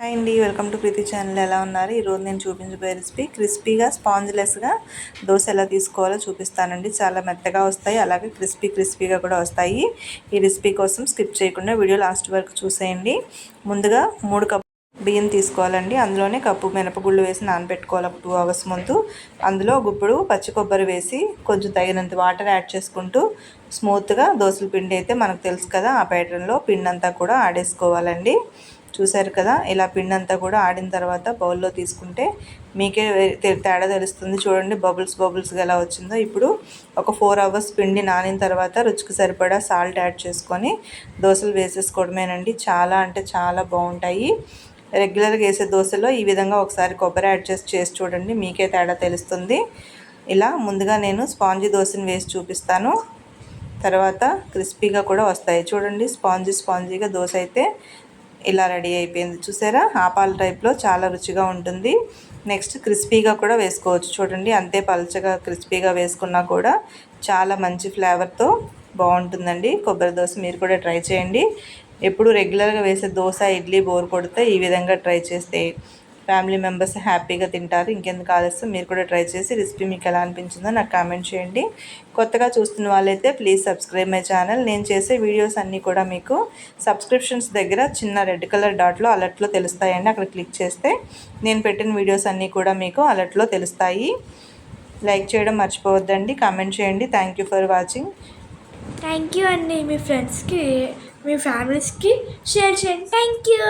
Hi అండి welcome to Preethi channel. ఎలా ఉన్నారు? ఈరోజు నేను చూపించబోయే రెసిపీ క్రిస్పీగా స్పాంజ్లెస్గా దోశ ఎలా తీసుకోవాలో చూపిస్తానండి. చాలా మెత్తగా వస్తాయి అలాగే క్రిస్పీ క్రిస్పీగా కూడా వస్తాయి. ఈ రెసిపీ కోసం స్కిప్ చేయకుండా వీడియో లాస్ట్ వరకు చూసేయండి. ముందుగా మూడు కప్ బియ్యం తీసుకోవాలండి. అందులోనే కప్పు మినపగుళ్ళు వేసి నానబెట్టుకోవాలి ఒక టూ అవర్స్ ముందు. అందులో గుప్పుడు పచ్చి కొబ్బరి వేసి కొంచెం తగినంత వాటర్ యాడ్ చేసుకుంటూ స్మూత్గా దోశల పిండి అయితే మనకు తెలుసు కదా ఆ ప్యాటర్న్లో పిండి అంతా కూడా ఆడేసుకోవాలండి. చూశారు కదా ఇలా పిండి అంతా కూడా ఆడిన తర్వాత బౌల్లో తీసుకుంటే మీకే తేడా తెలుస్తుంది. చూడండి బబుల్స్ బబుల్స్గా ఎలా వచ్చిందో. ఇప్పుడు ఒక ఫోర్ అవర్స్ పిండి నానిన తర్వాత రుచికి సరిపడా సాల్ట్ యాడ్ చేసుకొని దోశలు వేసేసుకోవడమేనండి. చాలా అంటే చాలా బాగుంటాయి. రెగ్యులర్గా వేసే దోశలో ఈ విధంగా ఒకసారి కొబ్బరి యాడ్ చేసి చేసి చూడండి మీకే తేడా తెలుస్తుంది. ఇలా ముందుగా నేను స్పాంజీ దోశని వేసి చూపిస్తాను. తర్వాత క్రిస్పీగా కూడా వస్తాయి. చూడండి స్పాంజీ స్పాంజీగా దోశ అయితే ఇలా రెడీ అయిపోయింది. చూసారా? ఆపాల టైప్లో చాలా రుచిగా ఉంటుంది. నెక్స్ట్ క్రిస్పీగా కూడా వేసుకోవచ్చు చూడండి. అంతే పలచగా క్రిస్పీగా వేసుకున్నా కూడా చాలా మంచి ఫ్లేవర్తో బాగుంటుందండి. కొబ్బరి దోశ మీరు కూడా ట్రై చేయండి. ఎప్పుడు రెగ్యులర్గా వేసే దోశ ఇడ్లీ బోర్ కొడితే ఈ విధంగా ట్రై చేస్తే ఫ్యామిలీ మెంబర్స్ హ్యాపీగా తింటారు. ఇంకెందుకు ఆలస్యం? మీరు కూడా ట్రై చేసి రెసిపీ మీకు ఎలా అనిపించిందో నాకు కామెంట్ చేయండి. కొత్తగా చూస్తున్న వాళ్ళైతే ప్లీజ్ సబ్స్క్రైబ్ మై ఛానల్. నేను చేసే వీడియోస్ అన్నీ కూడా మీకు సబ్స్క్రిప్షన్స్ దగ్గర చిన్న రెడ్ కలర్ డాట్లో అలర్ట్లో తెలుస్తాయండి. అక్కడ క్లిక్ చేస్తే నేను పెట్టిన వీడియోస్ అన్నీ కూడా మీకు అలర్ట్లో తెలుస్తాయి. లైక్ చేయడం మర్చిపోవద్దండి. కామెంట్ చేయండి. Thank you for watching. Thank you అండి మీ ఫ్రెండ్స్కి మీ ఫ్యామిలీస్కి షేర్ చేయండి. Thank you.